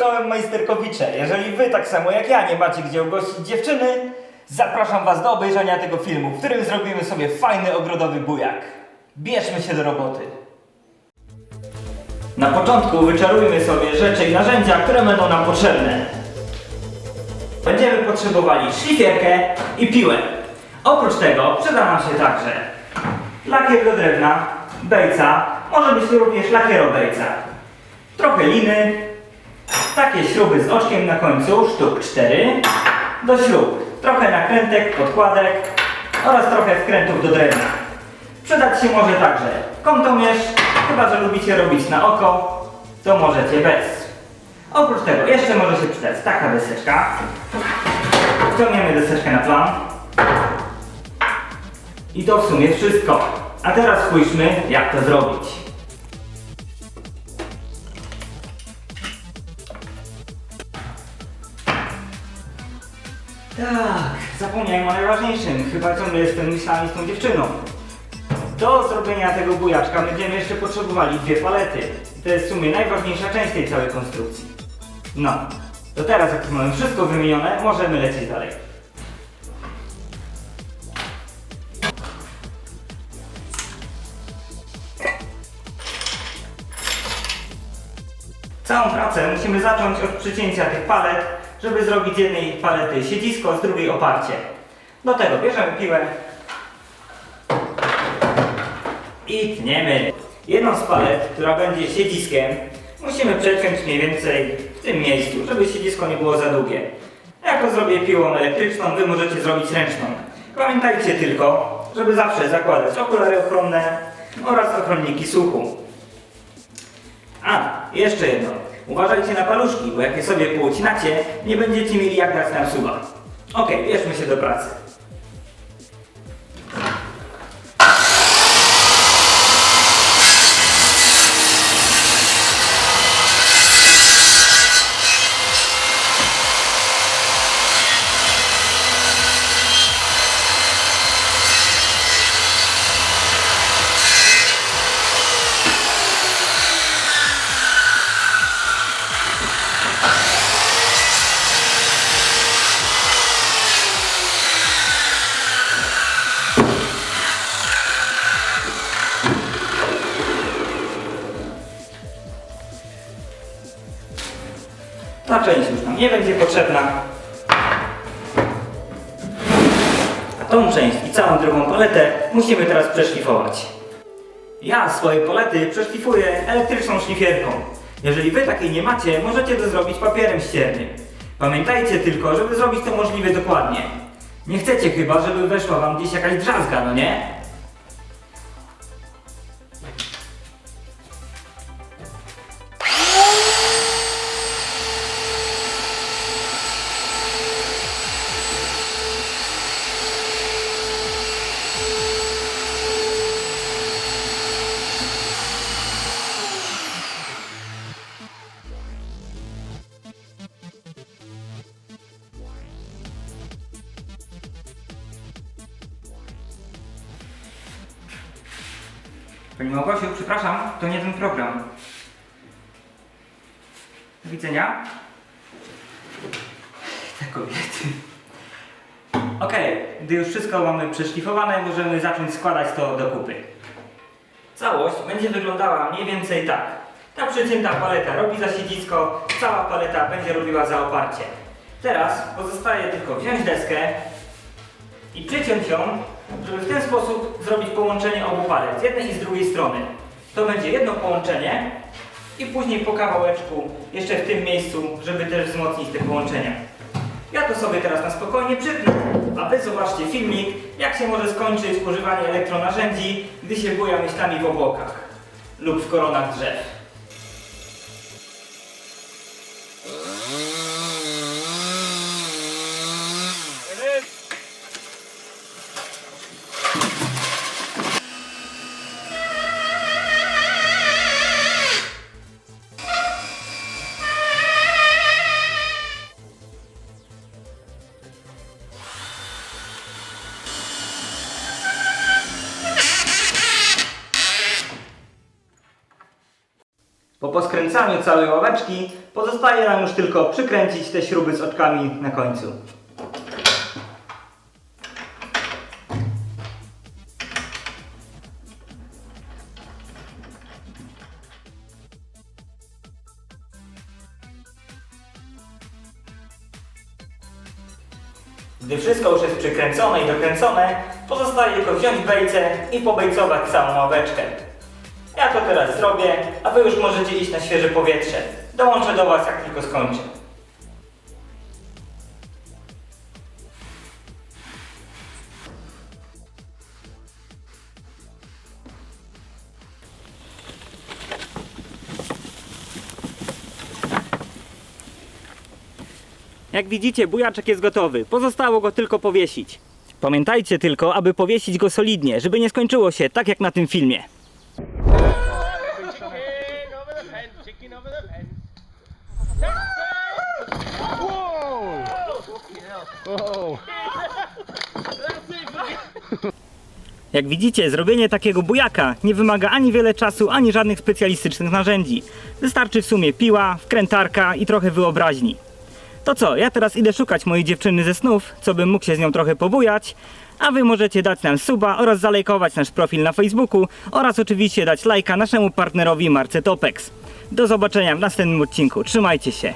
Czołem majsterkowicze, jeżeli wy tak samo jak ja nie macie gdzie ugościć dziewczyny, zapraszam was do obejrzenia tego filmu, w którym zrobimy sobie fajny ogrodowy bujak. Bierzmy się do roboty. Na początku wyczarujmy sobie rzeczy i narzędzia, które będą nam potrzebne. Będziemy potrzebowali szlifierkę i piłę. Oprócz tego przyda nam się także lakier do drewna, bejca, może być również lakierobejca, trochę liny, takie śruby z oczkiem na końcu, sztuk 4, do śrub, trochę nakrętek, podkładek oraz trochę wkrętów do drewna. Przydać się może także kątomierz, chyba że lubicie robić na oko, to możecie bez. Oprócz tego jeszcze może się przydać taka deseczka. Wciągniemy deseczkę na plan. I to w sumie wszystko. A teraz spójrzmy jak to zrobić. Zapomniałem o najważniejszym. Chyba ciągle jestem myślami z tą dziewczyną. Do zrobienia tego bujaczka będziemy jeszcze potrzebowali dwie palety. To jest w sumie najważniejsza część tej całej konstrukcji. No, to teraz jak już mamy wszystko wymienione, możemy lecieć dalej. Całą pracę musimy zacząć od przycięcia tych palet, żeby zrobić z jednej palety siedzisko, z drugiej oparcie. Do tego bierzemy piłę i tniemy. Jedną z palet, która będzie siedziskiem, musimy przeciąć mniej więcej w tym miejscu, żeby siedzisko nie było za długie. Ja to zrobię piłą elektryczną, wy możecie zrobić ręczną. Pamiętajcie tylko, żeby zawsze zakładać okulary ochronne oraz ochronniki słuchu. A, jeszcze jedno. Uważajcie na paluszki, bo jak je sobie połcinacie, nie będziecie mieli jak dać nam suba. Okej, bierzmy się do pracy. Ta część już nam nie będzie potrzebna. A tą część i całą drugą paletę musimy teraz przeszlifować. Ja swoje palety przeszlifuję elektryczną szlifierką. Jeżeli wy takiej nie macie, możecie to zrobić papierem ściernym. Pamiętajcie tylko, żeby zrobić to możliwie dokładnie. Nie chcecie chyba, żeby weszła wam gdzieś jakaś drzazga, no nie? Pani Małgosiu, przepraszam, to nie ten program. Do widzenia. Te kobiety. Okej, gdy już wszystko mamy przeszlifowane, możemy zacząć składać to do kupy. Całość będzie wyglądała mniej więcej tak. Ta przycięta paleta robi za siedzisko, cała paleta będzie robiła za oparcie. Teraz pozostaje tylko wziąć deskę i przyciąć ją, żeby w ten sposób zrobić połączenie obu palet, z jednej i z drugiej strony. To będzie jedno połączenie i później po kawałeczku jeszcze w tym miejscu, żeby też wzmocnić te połączenia. Ja to sobie teraz na spokojnie przytnę, a Wy zobaczcie filmik, jak się może skończyć używanie elektronarzędzi, gdy się buja myślami w obłokach lub w koronach drzew. Po skręcaniu całej ławeczki pozostaje nam już tylko przykręcić te śruby z oczkami na końcu. Gdy wszystko już jest przykręcone i dokręcone, pozostaje tylko wziąć bejcę i pobejcować całą ławeczkę. Ja to teraz zrobię, a Wy już możecie iść na świeże powietrze. Dołączę do Was, jak tylko skończę. Jak widzicie, bujaczek jest gotowy. Pozostało go tylko powiesić. Pamiętajcie tylko, aby powiesić go solidnie, żeby nie skończyło się tak jak na tym filmie. Jak widzicie, zrobienie takiego bujaka nie wymaga ani wiele czasu, ani żadnych specjalistycznych narzędzi. Wystarczy w sumie piła, wkrętarka i trochę wyobraźni. To co, ja teraz idę szukać mojej dziewczyny ze snów, co bym mógł się z nią trochę pobujać, a wy możecie dać nam suba oraz zalajkować nasz profil na Facebooku oraz oczywiście dać lajka naszemu partnerowi Marce Topex. Do zobaczenia w następnym odcinku. Trzymajcie się.